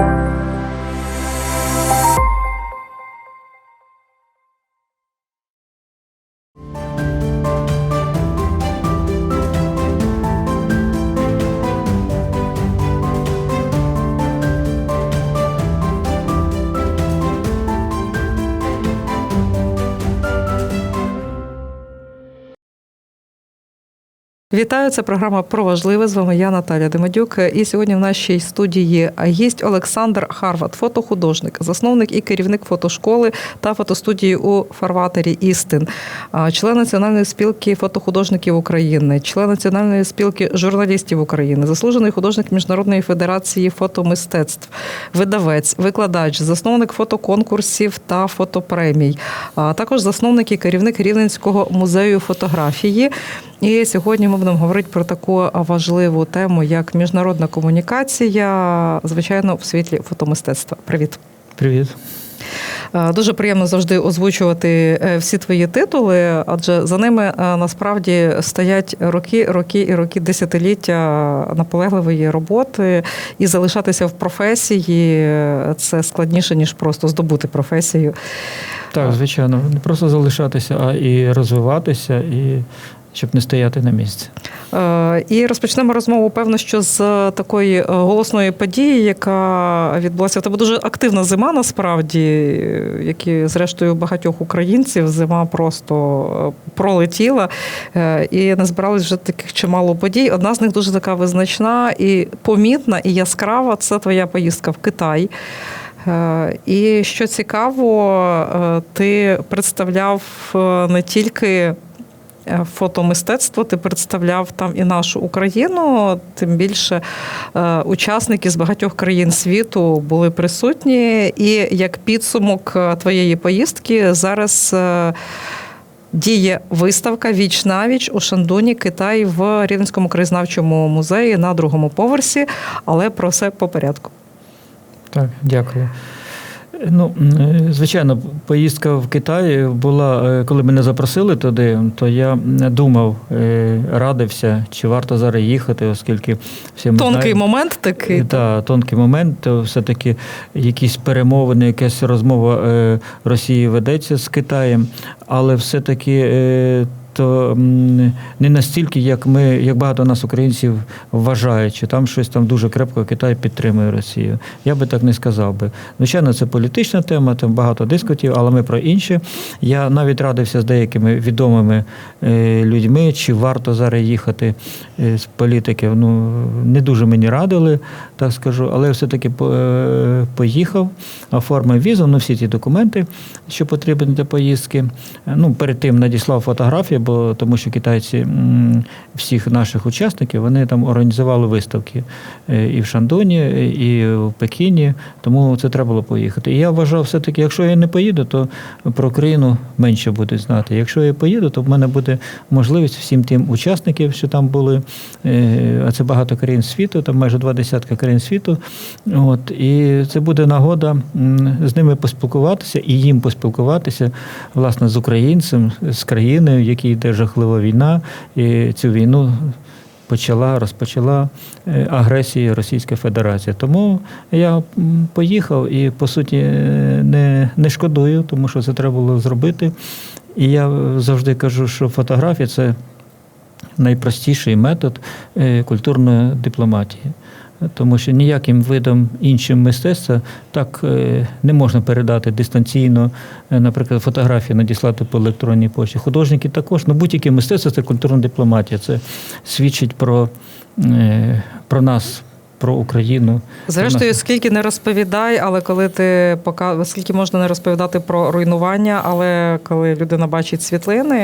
Thank you. Вітаю, це програма про важливе. З вами я Наталя Демедюк. І сьогодні в нашій студії гість Олександр Харват, фотохудожник, засновник і керівник фотошколи та фотостудії у фарватері Істин, член Національної спілки фотохудожників України, член Національної спілки журналістів України, заслужений художник Міжнародної федерації фотомистецтв, видавець, викладач, засновник фотоконкурсів та фотопремій, а також засновник і керівник Рівненського музею фотографії. І сьогодні ми будемо говорити про таку важливу тему, як міжнародна комунікація, звичайно, в світлі фотомистецтва. Привіт. Привіт. Е, Дуже приємно завжди озвучувати е, всі твої титули, адже за ними е, насправді стоять роки, роки і роки десятиліття наполегливої роботи, і залишатися в професії це складніше ніж просто здобути професію. Так, звичайно, не просто залишатися, а і розвиватися, і щоб не стояти на місці. Е, І розпочнемо розмову, певно, що з такої е, голосної події, яка відбулася в тебе дуже активна зима, насправді, е, як і зрештою багатьох українців, зима просто е, пролетіла е, і назбиралось вже таких чимало подій. Одна з них дуже така визначна і помітна, і яскрава це твоя поїздка в Китай. Е, І що цікаво, е, ти представляв е, не тільки е, фотомистецтво, ти представляв там і нашу Україну, тим більше е, учасники з багатьох країн світу були присутні. І як підсумок е, твоєї поїздки зараз. е, Діє виставка віч навіч у Шандуні, Китай в Рівненському краєзнавчому музеї на другому поверсі, але про все по порядку. Так, дякую. Ну, е, звичайно, поїздка в Китай була, е, коли мене запросили туди, то я думав, е, радився, чи варто зараз їхати, оскільки всі ми Тонкий знаємо, момент такий. Так, тонкий момент, то все-таки якісь перемовини, якась розмова Росії ведеться з Китаєм, але все-таки. Е, То не настільки, як ми, як багато нас українців вважають, що там щось там дуже крепко Китай підтримує Росію. Я би так не сказав би. Звичайно, це політична тема, там багато дискутів, але ми про інше. Я навіть радився з деякими відомими е, людьми, чи варто зараз їхати е, з політиків. Ну не дуже мені радили, так скажу, але все-таки е, поїхав, оформив візу, ну всі ті документи, що потрібні для поїздки. Ну, перед тим надіслав фотографії, бо тому що китайці всіх наших учасників вони там організували виставки е, і в Шандоні, і в Пекіні, тому це треба було поїхати. І я вважав, все-таки, якщо я не поїду, то про Україну менше будуть знати. Якщо я поїду, то в мене буде можливість всім тим учасників, що там були, е, а це багато країн світу, там майже два десятка країн світу. От, і це буде нагода з ними поспілкуватися і їм поспілкуватися, власне, з українцем, з країною, в йде жахлива війна, і цю війну. Почала, розпочала е, агресія Російська Федерація. Тому я поїхав і, по суті, е, не, не шкодую, тому що це треба було зробити. І я завжди кажу, що фотографія це найпростіший метод е, культурної дипломатії. Тому що ніяким видом іншим мистецтва так е, не можна передати дистанційно, е, наприклад, фотографії надіслати по електронній пошті. Художники також, ну будь-яке мистецтво це культурна дипломатія. Це свідчить про, е, про нас, про Україну. Зрештою, скільки не розповідай, але коли ти пока скільки можна не розповідати про руйнування, але коли людина бачить світлини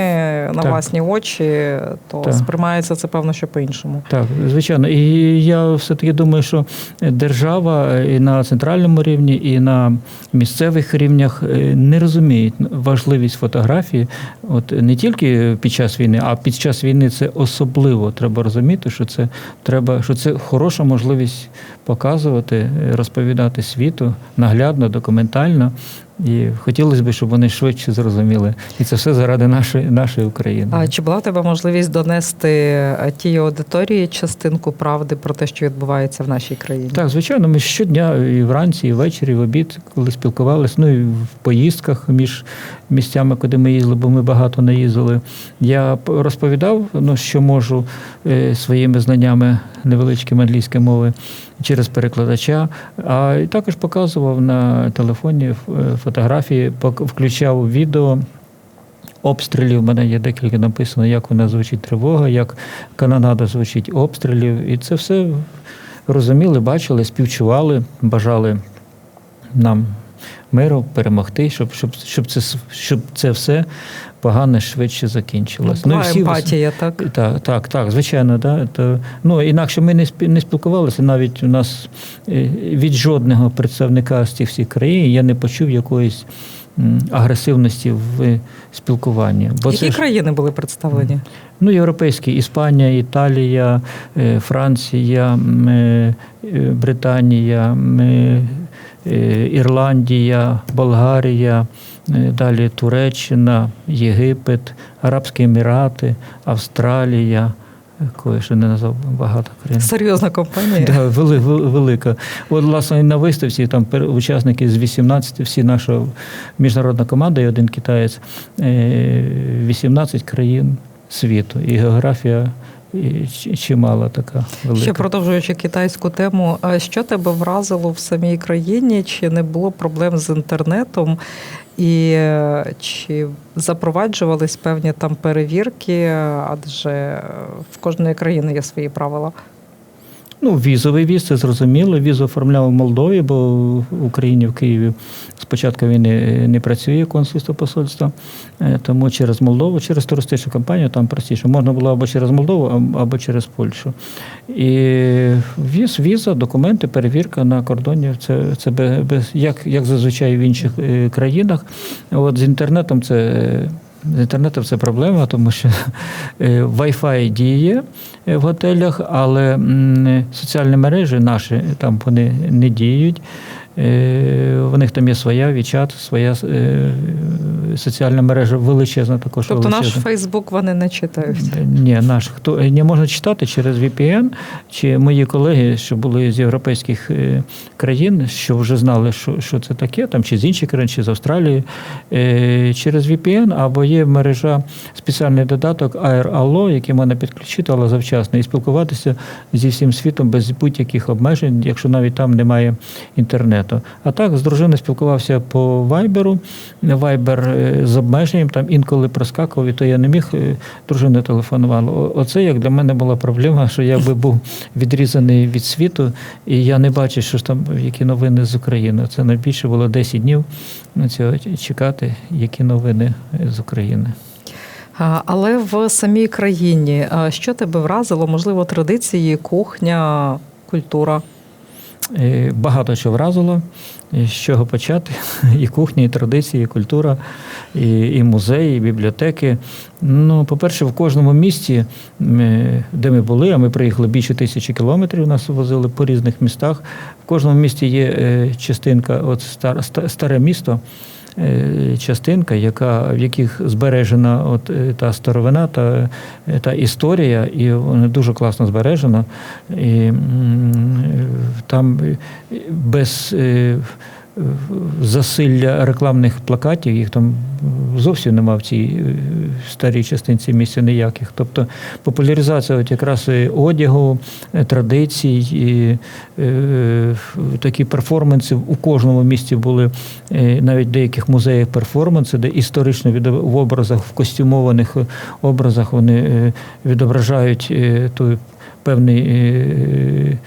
на Так. власні очі, то Так. сприймається це певно, що по-іншому. Так, звичайно. І я все-таки думаю, що держава і на центральному рівні, і на місцевих рівнях е, не розуміють важливість фотографії. От не тільки під час війни, а під час війни це особливо треба розуміти, що це треба, що це хороша можливість показувати, е, розповідати світу наглядно, документально. І хотілося б, щоб вони швидше зрозуміли. І це все заради нашої, нашої України. А чи була в тебе можливість донести е, тій аудиторії частинку правди про те, що відбувається в нашій країні? Так, звичайно, ми щодня і вранці, і ввечері, і в обід, коли спілкувалися, ну і в поїздках між місцями, куди ми їздили, бо ми багато не їздили. Я розповідав, ну, що можу е, своїми знаннями невеличкими англійської мови через перекладача, а і також показував на телефоні е, фотографії, включав відео. Обстрілів У мене є декілька написано, як вона звучить тривога, як канонада звучить обстрілів. І це все розуміли, бачили, співчували, бажали нам миру, перемогти, щоб, щоб, щоб, це, щоб це все погане швидше закінчилось. Була всі- емпатія, так? так, так, так, звичайно, да. То, ну, інакше ми не спі- не спілкувалися. Навіть у нас е, від жодного представника з цих всіх країн я не почув якоїсь агресивності в спілкуванні. Бо Які це країни були представлені? ну, європейські, Іспанія, Італія, е, Франція, е, Британія, Ірландія, Болгарія, е, далі Туреччина, Єгипет, Арабські Емірати, Австралія. е, Кое ще не назвав багато країн. Серйозна компанія. Да, вели, вели- велика. От, власне, на виставці там учасники з 18, всі наша міжнародна команда і один китаєць, е, 18 країн світу. І географія чимала така велика. Ще продовжуючи китайську тему, що тебе вразило в самій країні? Чи не було проблем з інтернетом? І е, чи запроваджувались певні там перевірки? Адже в кожної країни є свої правила. Ну, візовий віз, це зрозуміло. Візу оформляв в Молдові, бо в Україні в Києві спочатку він не, не працює консульство посольства. Е, Тому через Молдову, через туристичну компанію там простіше. Можна було або через Молдову, або через Польщу. І віз, віза, документи, перевірка на кордоні. Це, це без, як, як зазвичай в інших е, країнах. От з інтернетом це. З інтернетом це проблема, тому що е, Wi-Fi діє е, в готелях, але соціальні мережі наші там вони не діють. Е, У них там є своя WeChat, своя е, соціальна мережа величезна також. Тобто наш. Фейсбук вони не читають. Ні, наш хто не можна читати через VPN, чи мої колеги, що були з європейських е, країн, що вже знали, що, що це таке, там чи з інших країн, чи з Австралії, е, через VPN, або є мережа спеціальний додаток AirAllo, який можна підключити, але завчасно, і спілкуватися зі всім світом без будь-яких обмежень, якщо навіть там немає інтернету. А так з дружиною спілкувався по Вайберу. Вайбер е, з обмеженням, там інколи проскакував, і то я не міг е, дружина телефонувала. Оце як для мене була проблема, що я би був відрізаний від світу, і я не бачив, що ж там які новини з України. Це найбільше було 10 днів на цього чекати, які новини з України. Але в самій країні що тебе вразило? Можливо, традиції, кухня, культура. Е, Багато що вразило, з чого почати. І кухня, і традиції, і культура, і, і музеї, і бібліотеки. Ну, по-перше, в кожному місті, е, де ми були, а ми приїхали більше тисячі кілометрів, нас возили по різних містах. В кожному місті є е, частинка, от стар- старе місто. Е, Частинка, яка в яких збережена от е, та старовина, та, е, та історія, і вона дуже класно збережена. І там без засилля рекламних плакатів, їх там зовсім нема в цій е, старій частинці місця ніяких. Тобто популяризація от якраз одягу, е, традицій, і, е, такі перформанси у кожному місті були е, навіть в деяких музеях перформанси, де історично в образах, в костюмованих образах вони е, відображають е, ту певний е, е,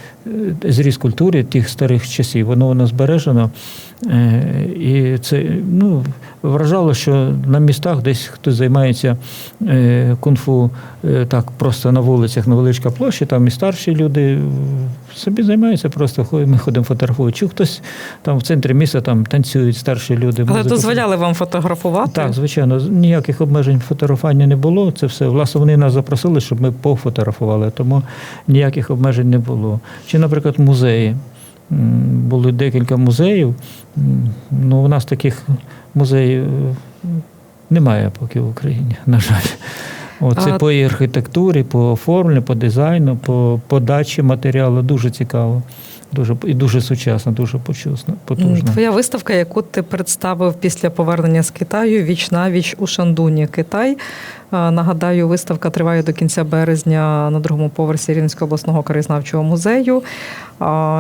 зріз культури тих старих часів. Воно воно збережено. Е, І це ну, вражало, що на містах десь хтось займається е, кунг-фу е, так просто на вулицях, на величка площі, там і старші люди е, собі займаються, просто ми ходимо фотографують. Чи хтось там в центрі міста там танцюють старші люди. Але музику дозволяли вам фотографувати? так, звичайно, ніяких обмежень фотографування не було. Це все. Власне, вони нас запросили, щоб ми пофотографували, тому ніяких обмежень не було. Чи, наприклад, музеї. були декілька музеїв. Ну, у нас таких музеїв е, немає поки в Україні, на жаль. Оце А- по архітектурі, по оформленню, по дизайну, по подачі матеріалу. Дуже цікаво. Дуже, і дуже сучасно, дуже почусно, потужно. Твоя виставка, яку ти представив після повернення з Китаю, віч на віч у Шандуні, Китай. Нагадаю, виставка триває до кінця березня на другому поверсі Рівненського обласного краєзнавчого музею.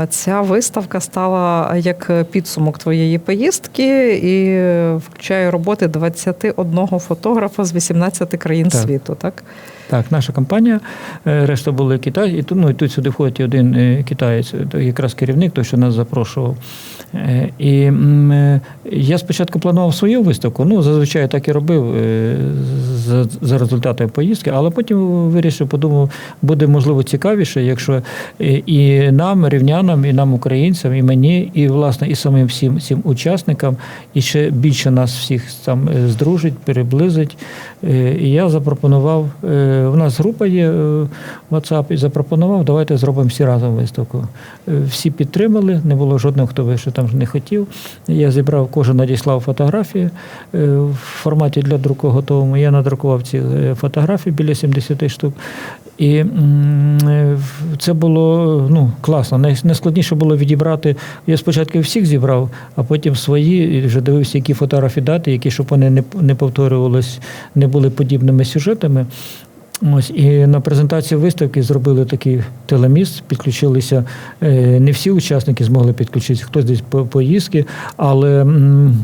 Ця виставка стала як підсумок твоєї поїздки і включає роботи 21 фотографа з 18 країн Так. світу. Так Так, наша компанія, е, решта були Китай, і тут, ну, і тут сюди входить один е, китаєць, е, якраз керівник, той, що нас запрошував. І я спочатку планував свою виставку, ну, зазвичай так і робив за, за результатами поїздки, але потім вирішив, подумав, буде можливо цікавіше, якщо і нам, рівнянам, і нам, українцям, і мені, і власне, і самим всім, всім учасникам, і ще більше нас всіх там здружить, переблизить. І я запропонував, в нас група є е, WhatsApp, і запропонував, давайте зробимо всі разом виставку. Е, Всі підтримали, не було жодного, хто що там не хотів. Я зібрав, кожен надіслав фотографії е, в форматі для друку готовому. Я надрукував ці фотографії біля 70 штук. І це було ну, класно. Найскладніше було відібрати. Я спочатку всіх зібрав, а потім свої і вже дивився, які фотографії дати, які щоб вони не, повторювались, не були подібними сюжетами. Ось і на презентації виставки зробили такий телеміст, підключилися. е, Не всі учасники змогли підключитися, хтось десь по поїздки, але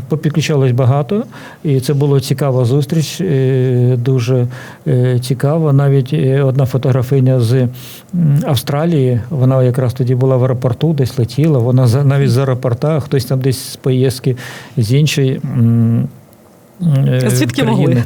попідключалось багато, і це була цікава зустріч, е, дуже е, цікава. Навіть одна фотографиня з Австралії, вона якраз тоді була в аеропорту, десь летіла. Вона навіть з аеропорта, хтось там десь з поїздки з іншої. Е, звідки могли?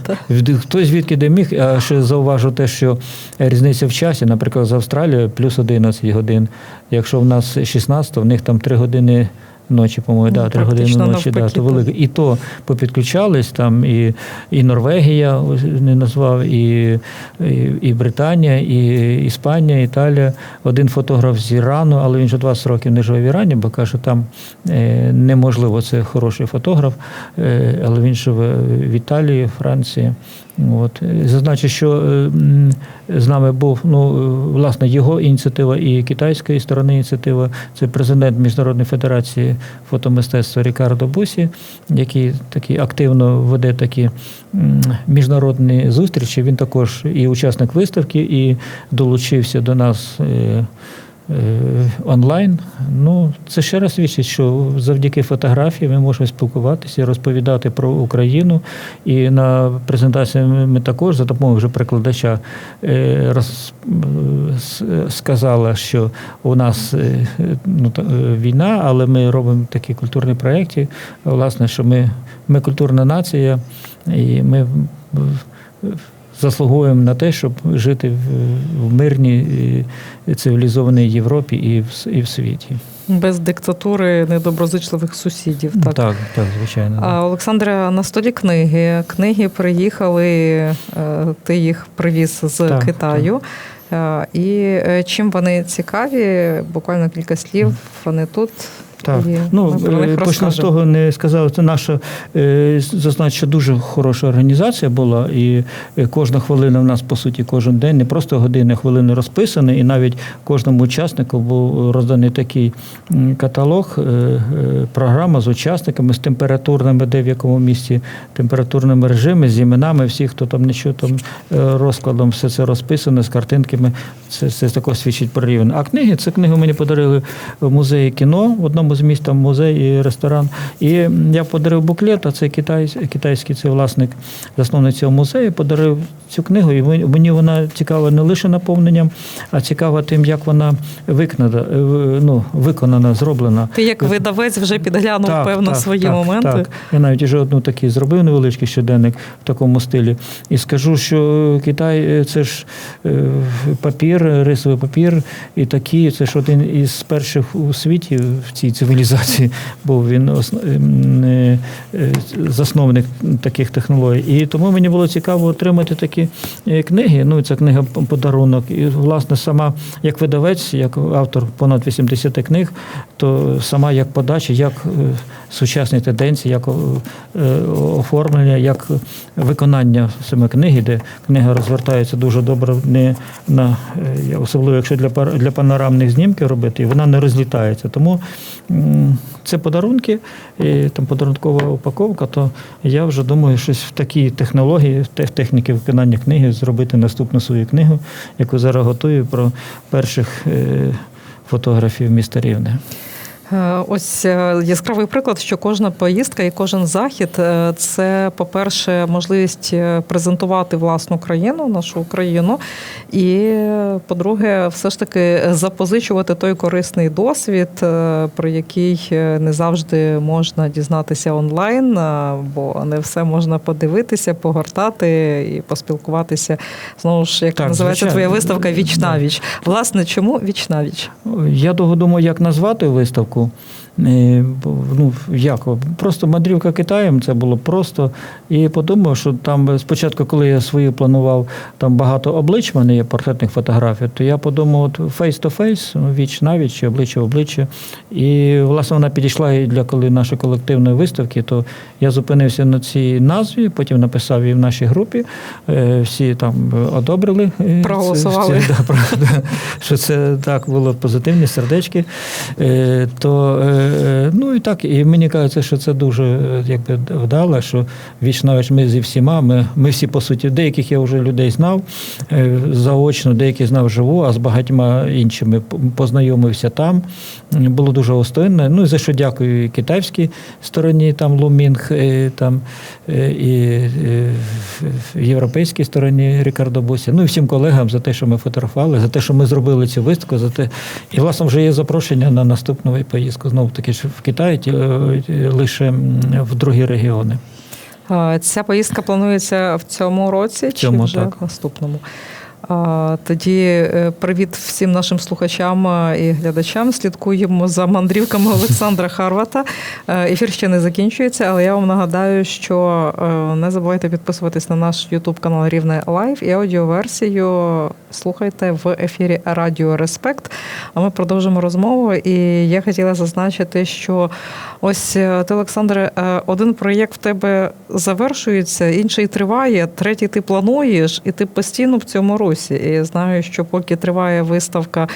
Хтось звідки де міг, а ще зауважу те, що різниця в часі, наприклад, з Австралією плюс 11 годин. Якщо в нас 16, то в них там 3 години ночі, по-моєму, Ну, да, 3 години практично ночі, да, то велике. І то попідключались там і, і Норвегія ось не назвав, і, і, і Британія, і Іспанія, Італія. Один фотограф з Ірану, але він вже 20 років не живе в Ірані, бо каже, там е, неможливо, це хороший фотограф, е, але він живе в Італії, Франції. От. Е, Зазначу, що е, з нами був ну, е, власне його ініціатива і китайської сторони ініціатива. Це президент Міжнародної федерації фотомистецтва Рікардо Бусі, який такий активно веде такі міжнародні зустрічі. Він також і учасник виставки, і долучився до нас. Е, Онлайн, ну це ще раз свідчить, що завдяки фотографії ми можемо спілкуватися, розповідати про Україну. І на презентації ми також за допомогою вже перекладача е, роз, сказала, що у нас е, ну, війна, але ми робимо такі культурні проєкти. Власне, що ми, ми культурна нація, і ми заслуговуємо на те, щоб жити в, мирній цивілізованій Європі і в, і в світі. Без диктатури недоброзичливих сусідів. Так. так, так звичайно. А, Олександре, на столі книги. Книги приїхали, е, ти їх привіз з Так, Китаю. Е, І е, чим вони цікаві? Буквально кілька слів. Вони тут. Так, і ну е, почну з того, не сказав. Це наша е, зазначу, що дуже хороша організація була, і е, кожна хвилина в нас, по суті, кожен день, не просто години, хвилини розписані, і навіть кожному учаснику був розданий такий каталог, програма з учасниками, з температурними, де в якому місці температурними режими, з іменами всіх, хто там нічого там розкладом, все це розписано з картинками. Це, це також свідчить про рівень. А книги, це книгу мені подарили в музеї кіно в одному з міст, там музей і ресторан. І я подарив буклет, а це китай, китайський це власник, засновник цього музею, подарив цю книгу. І мені- вона цікава не лише наповненням, а цікава тим, як вона виконана, е, ну, виконана, зроблена. Ти як видавець вже підглянув, певно, свої так, моменти. Так. Я навіть вже одну такий зробив невеличкий щоденник в такому стилі. І скажу, що Китай е, це ж е, папір, рисовий папір, і такий, це ж один із перших у світі в цій цивілізації був він ем, е, е, засновник таких технологій. І тому мені було цікаво отримати такі е, книги. Ну, це книга подарунок. І, власне, сама як видавець, як автор понад 80 книг, то сама як подача, як сучасні тенденції, як оформлення, як виконання саме книги, де книга розвертається дуже добре, не на особливо якщо для для панорамних знімків робити, і вона не розлітається. Тому це подарунки, і там подарункова упаковка, то я вже думаю, щось в такій технології, в техніці виконання книги зробити наступну свою книгу, яку зараз готую про перших е, фотографів міста Рівне. Е, Ось е, яскравий приклад, що кожна поїздка і кожен захід е, це, по-перше, можливість презентувати власну країну, нашу Україну, і по-друге, все ж таки запозичувати той корисний досвід, про який не завжди можна дізнатися онлайн, бо не все можна подивитися, погортати і поспілкуватися. Знову ж як Так, називається звичайно. твоя виставка Віч. Власне, чому віч? Я довго думав, як назвати виставку. Е, бо, Ну, як? Просто мандрівка Китаєм, це було просто. І подумав, що там спочатку, коли я свою планував, там багато облич, в мене є портретних фотографій, то я подумав, от face-to-face, ну, віч на віч, обличчя в обличчя. І, власне, вона підійшла і для коли нашої колективної виставки, то я зупинився на цій назві, потім написав її в нашій групі. Е, Всі там одобрили. е, Проголосували. це, да, що це так було позитивні сердечки. Е, То, ну і так, і мені кажеться, що це дуже е, якби, вдало, що віч навіть ми зі всіма, ми, ми всі, по суті, деяких я вже людей знав е, заочно, деяких знав живу, а з багатьма іншими познайомився там. Було дуже гостинно. Ну і за що дякую і китайській стороні, там Лумінг, е, там, е, і е, європейській стороні Рікардо Бусі. Ну і всім колегам за те, що ми фотографували, за те, що ми зробили цю виставку, за те. І власне вже є запрошення на наступну поїздку. Знову таки ж в Китаї е, лише в другі регіони. Ця поїздка планується в цьому році цьому, чи вже так. в наступному? Тоді е, привіт всім нашим слухачам е, і глядачам. Слідкуємо за мандрівками Олександра Харвата. Е, Ефір ще не закінчується, але я вам нагадаю, що не забувайте підписуватись на наш Ютуб канал Рівне Лайв і аудіоверсію слухайте в ефірі Радіо Респект. А ми продовжимо розмову. І я хотіла зазначити, що ось ти, Олександре, один проєкт в тебе завершується, інший триває, третій ти плануєш, і ти постійно в цьому русі. І знаю, що поки триває виставка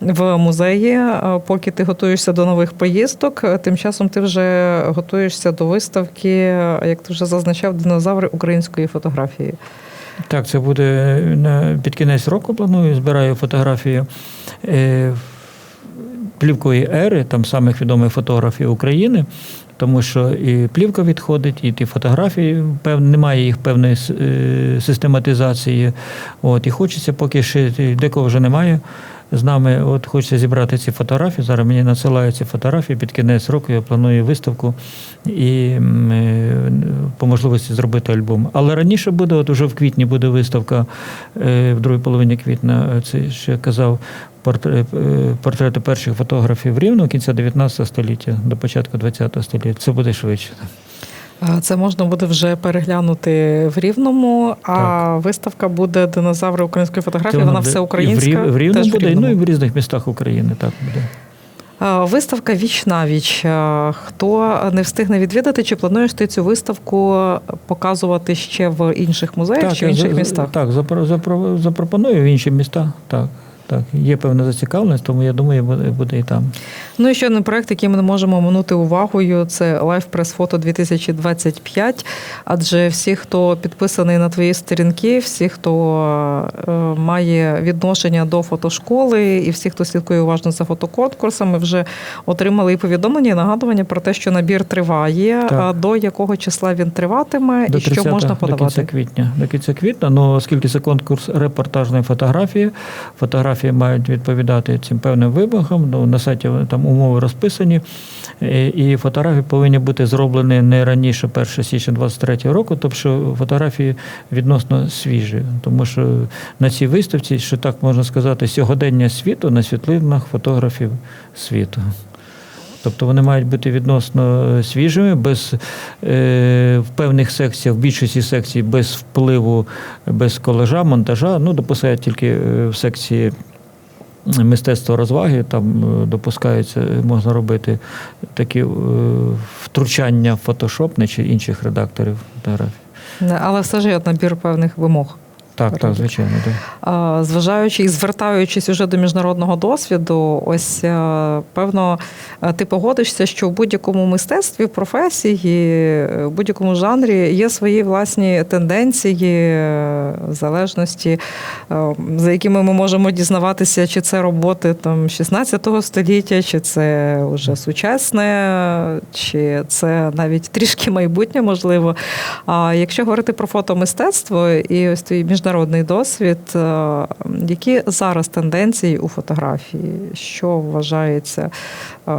в музеї, е, поки ти готуєшся до нових поїздок, е, тим часом ти вже готуєшся до виставки, е, як ти вже зазначав, динозаври української фотографії. Так, це буде під кінець року. Планую, збираю фотографії плівкової ери, там самих відомих фотографів України. Тому що і плівка відходить, і ті фотографії, пев, немає їх певної е, систематизації. От, і хочеться, поки ще декого вже немає з нами, от хочеться зібрати ці фотографії. Зараз мені надсилають ці фотографії під кінець року. Я планую виставку і е, по можливості зробити альбом. Але раніше буде, от уже в квітні буде виставка е, в другій половині квітня. Це ще казав. е, Портрети перших фотографів Рівного кінця 19 століття до початку 20 століття. Це буде швидше. Е, Це можна буде вже переглянути в Рівному, а Так. виставка буде динозаври української фотографії. Вона буде все і. В, Рів- в Рівному теж в буде, Рівному. ну і в різних містах України так буде. Е, Виставка Віч на віч. Е, Хто не встигне відвідати, чи плануєш ти цю виставку показувати ще в інших музеях чи в інших містах? Так, запро- запро- запропоную в інші міста. Так, так. Є певна зацікавленість, тому я думаю, буде, і там. Ну і ще один проект, який ми не можемо оминути увагою, це Live Press Photo 2025. Адже всі, хто підписаний на твої сторінки, всі, хто е, має відношення до фотошколи, і всі, хто слідкує уважно за фотоконкурсами, вже отримали і повідомлення, і нагадування про те, що набір триває. Так. А до якого числа він триватиме, До і що 30 можна До подавати. кінця квітня. До кінця квітня, ну оскільки це конкурс репортажної фотографії, фотографії мають відповідати цим певним вимогам. Ну, на сайті там умови розписані. Е, І фотографії повинні бути зроблені не раніше 1 січня 23 року, тобто фотографії відносно свіжі. Тому що на цій виставці, що так можна сказати, сьогодення світу на світлинах фотографів світу. Тобто вони мають бути відносно е, свіжими, без е, в певних секціях, в більшості секцій без впливу, без колежа, монтажа. Ну, допускають тільки е, в секції мистецтва розваги, там е, допускаються, можна робити такі е, втручання фотошопне чи інших редакторів фотографій. Але все ж є набір певних вимог. Так, так, звичайно. Так. Зважаючи і звертаючись уже до міжнародного досвіду, ось е, певно, е, ти погодишся, що в будь-якому мистецтві, професії, е, в будь-якому жанрі є свої власні тенденції, залежності, за якими ми можемо дізнаватися, чи це роботи там 16 століття, чи це вже сучасне, чи це навіть трішки майбутнє, можливо. А якщо говорити про фотомистецтво і ось твій міжнародний досвід, е, які зараз тенденції у фотографії? Що вважається е,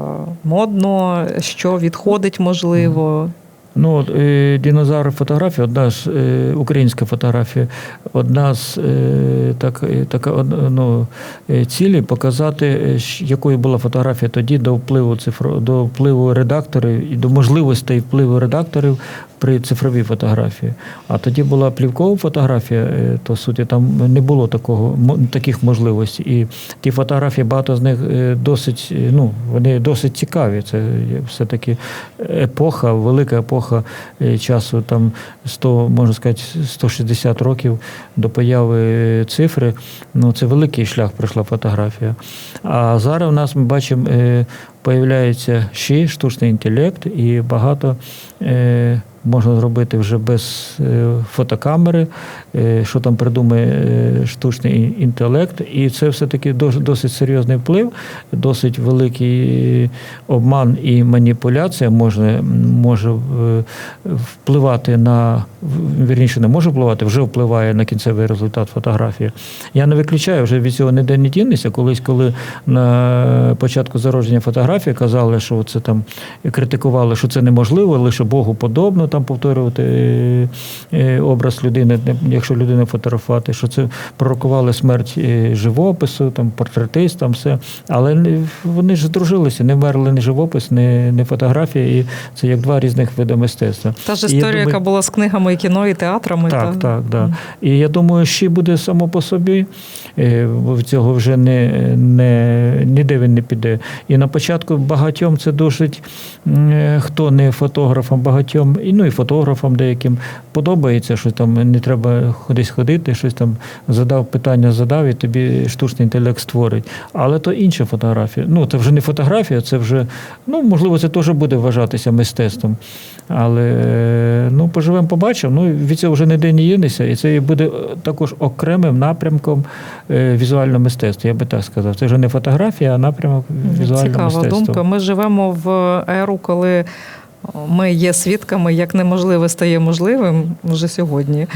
модно, що відходить можливо? Ну, от, е, динозавр фотографії, одна з е, українська фотографія, одна з е, так, е, така, ну, е, цілі показати, е, якою була фотографія тоді до впливу цифро, до впливу редакторів і до можливостей впливу редакторів при цифровій фотографії. А тоді була плівкова фотографія, то суті там не було такого таких можливостей. І ті фотографії, багато з них досить, ну, вони досить цікаві. Це все-таки епоха, велика епоха е, часу, там 100, можна сказати, 160 років до появи цифри. Ну, це великий шлях пройшла фотографія. А зараз у нас ми бачимо, е, появляється ще штучний інтелект, і багато е, можна зробити вже без е, фотокамери, е, що там придумає е, штучний інтелект. І це все-таки досить, серйозний вплив, досить великий обман і маніпуляція може, може впливати на вірніше, не може впливати, вже впливає на кінцевий результат фотографії. Я не виключаю, вже від цього ніде не дінешся. Колись, коли на початку зародження фотографії казали, що це там критикували, що це неможливо, лише Богу подобно там повторювати е, е, образ людини, якщо людину фотографувати, що це пророкували смерть е, живопису, там портретист, там все. Але вони ж здружилися, не вмерли ні живопис, ні, ні фотографія, і це як два різних види мистецтва. Та ж історія, думаю- яка була з книгами і кіно, і театрами. Так, та... так, да. І я думаю, ще буде само по собі, бо в цього вже не, не, ніде він не піде. І на початку багатьом це досить, хто не фотографам, багатьом, і ну і фотографам деяким подобається, що там не треба кудись ходити, щось там задав питання, задав, і тобі штучний інтелект створить. Але то інша фотографія. Ну, це вже не фотографія, це вже, ну, можливо, це теж буде вважатися мистецтвом. Але ну, поживемо, побачимо. Ну, від цього вже ніде не їнеся, і це буде е, також окремим напрямком е, візуального мистецтва. Я би так сказав. Це вже не фотографія, а напрямок візуального Цікава мистецтва. думка. Ми живемо в еру, коли ми є свідками, як неможливе стає можливим вже сьогодні.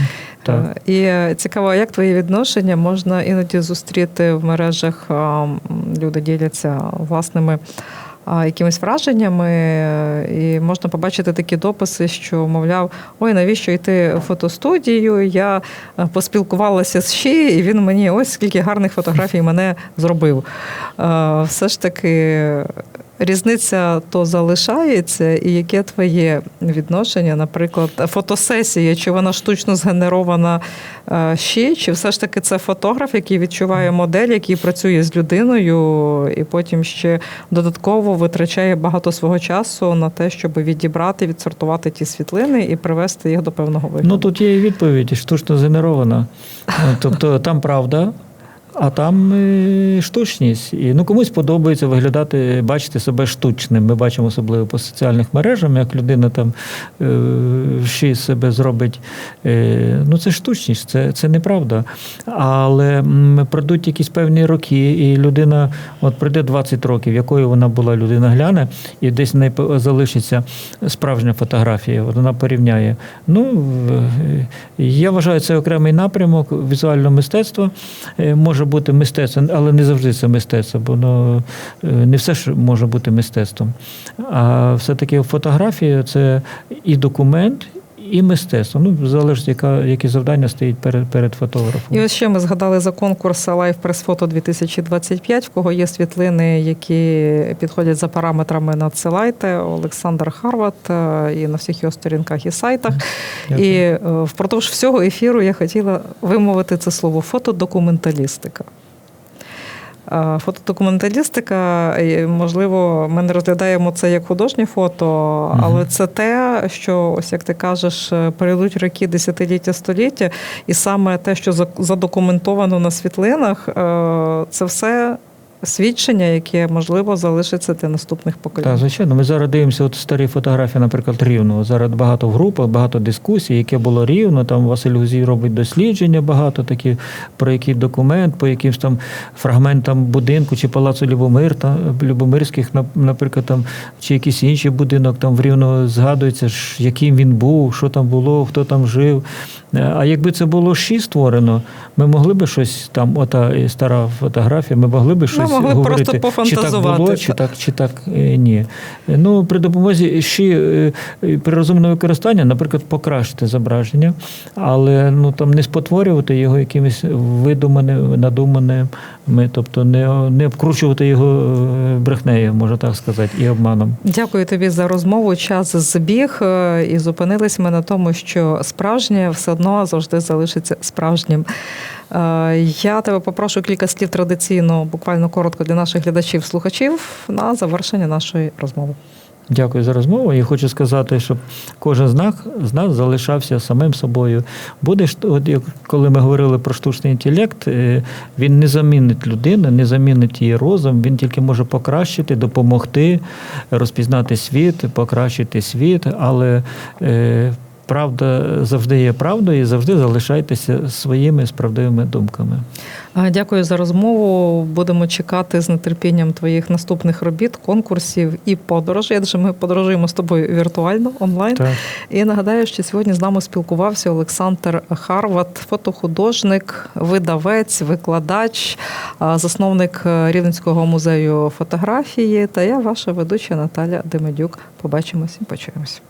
Так. Е, І цікаво, як твої відношення можна іноді зустріти в мережах. Люди діляться власними. Якимись враженнями, е, і можна побачити такі дописи, що мовляв, ой, навіщо йти в фотостудію? Я е, поспілкувалася з Ші, і він мені ось скільки гарних фотографій мене зробив. Е, Все ж таки, різниця то залишається, і яке твоє відношення, наприклад, фотосесія, чи вона штучно згенерована е, ще, чи все ж таки це фотограф, який відчуває модель, який працює з людиною, і потім ще додатково витрачає багато свого часу на те, щоб відібрати, відсортувати ті світлини і привести їх до певного вигляду. Ну тут є і відповідь, штучно згенерована. Е, Тобто там правда. А там е, штучність. І ну комусь подобається виглядати, бачити себе штучним. Ми бачимо особливо по соціальних мережах, як людина там е, ще себе зробить. Е, ну це штучність, це, це неправда. Але пройдуть якісь певні роки, і людина, от пройде 20 років, якою вона була, людина гляне, і десь в неї залишиться справжня фотографія. От вона порівняє. Ну, я вважаю, це окремий напрямок візуального мистецтва. Може бути мистецтво, але не завжди це мистецтво, бо воно е, не все ж може бути мистецтвом. А все-таки фотографія це і документ, і мистецтво. Ну, залежить, яка, які завдання стоїть перед, перед фотографом. І ось ще ми згадали за конкурс Live Press Photo 2025, в кого є світлини, які підходять за параметрами, надсилайте. Олександр Харват е, і на всіх його сторінках і сайтах. Дякую. І е, впродовж всього ефіру я хотіла вимовити це слово фотодокументалістика. Е, Фотодокументалістика, е, можливо, ми не розглядаємо це як художнє фото, але це те, що, ось як ти кажеш, е, перейдуть роки десятиліття століття, і саме те, що задокументовано на світлинах, це все свідчення, яке можливо залишиться для наступних поколінь. Так, звичайно, ми зараз дивимося от старі фотографії, наприклад, рівного. Зараз багато в групах, багато дискусій, яке було рівно. Там Василь Гузій робить дослідження, багато такі про який документ, по якимсь там фрагментам будинку чи палацу Любомир, там, Любомирських, нап- наприклад, там, чи якийсь інший будинок там в рівно згадується, яким він був, що там було, хто там жив. Е, А якби це було ще створено, ми могли би щось там, ота е, стара фотографія, ми могли би щось могли говорити, просто чи так пофантазувати. було, чи так, чи так е, ні. Ну, при допомозі ще е, е, при розумному використанні, наприклад, покращити зображення, але ну там не спотворювати його якимись видуманими, надуманими, тобто не, не обкручувати його брехнею, можна так сказати, і обманом. Дякую тобі за розмову. Час збіг і зупинились ми на тому, що справжнє все одно завжди залишиться справжнім. Е, Я тебе попрошу кілька слів традиційно, буквально коротко для наших глядачів-слухачів на завершення нашої розмови. Дякую за розмову. І хочу сказати, щоб кожен з нас, з нас залишався самим собою. Буде ж- от як коли ми говорили про штучний інтелект, е, він не замінить людину, не замінить її розум. Він тільки може покращити, допомогти, розпізнати світ, покращити світ, але е, правда завжди є правдою і завжди залишайтеся своїми справдивими думками. Дякую за розмову. Будемо чекати з нетерпінням твоїх наступних робіт, конкурсів і подорожей. Адже ми подорожуємо з тобою віртуально онлайн. Так. І нагадаю, що сьогодні з нами спілкувався Олександр Харват, фотохудожник, видавець, викладач, засновник Рівненського музею фотографії. Та я, ваша ведуча Наталя Демедюк. Побачимось і почуємось.